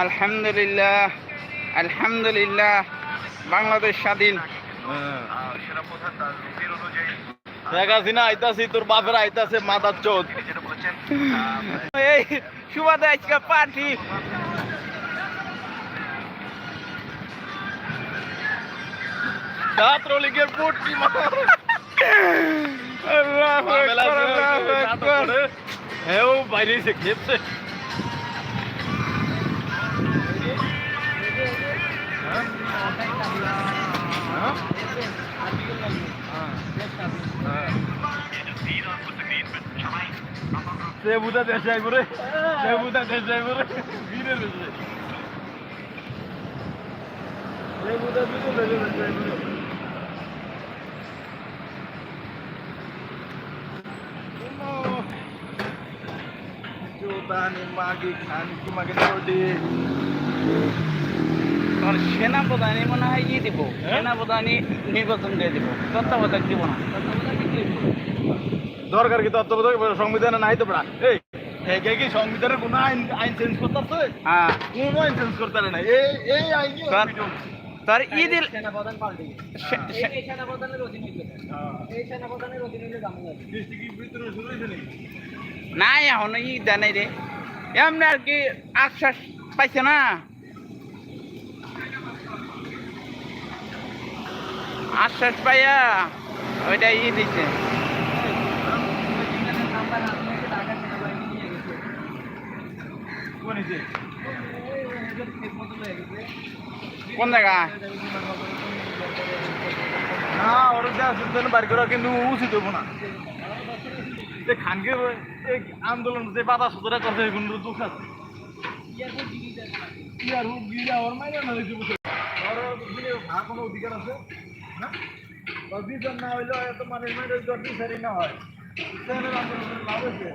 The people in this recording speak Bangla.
আলহামদুলিল্লাহ আলহামদুলিল্লাহ বাংলাদেশ স্বাধীন। শেখ হাসিনা আইতাছি তোর বাপের আইতাছে মাদার চোদ। এই সুবাদে আজকে পার্টি। ছাত্রলীগের পট্টি মাথার আল্লাহু মামেলা আকবার, আছে, আল্লাহু ছাত্র আকবার। পড়ে। হেও বাইরে এসে খেপছে। সে বুদা বীরের বেশে যাইব রে Jodani magi khan ki magi roti. তখন সেনাপ্রধানই মনে হয় ই দিব? সেনাপ্রধানই নির্বাচন দিয়ে দিব। তত্ত্বাবধায়ক দিব না। দরকার কি তত্ত্বাবধায়ক? সংবিধানে নাই তো এই একে কি সংবিধানের কোনো আইন আইন চেঞ্জ করতেছে হ্যাঁ। কোনো আইন চেঞ্জ করতে পারে না এই এই আইন তোর- তোর সেনাপ্রধান পাল্টে সে- এই সেনাপ্রধানের অধীনে এই সেনাপ্রধানের অধীনে জামু আছে ডিস্ট্রিক্ট ভিতরে শুরু হয়েছে নাকি? নাই এখন ই দেয় নাই রে। এমনি আর কি আশ্বাস পাইছে না। আশ্বাস পাইয়া ওইটা ই দিছে কোন জায়গায় না ওর যা বাড়ি করা কিন্তু উচিত হব না। যে খানকে আন্দোলন যে বাধা সুতরা করছে এগুলো দুঃখ আছে। আর হুক গিলা ওর মাইনে না হয়েছে ভাগ কোনো অধিকার আছে? না? বা না হইলে এত মানুষ মাইনে যদি বিচারই না হয়। ইসলামের লাভ হয়েছে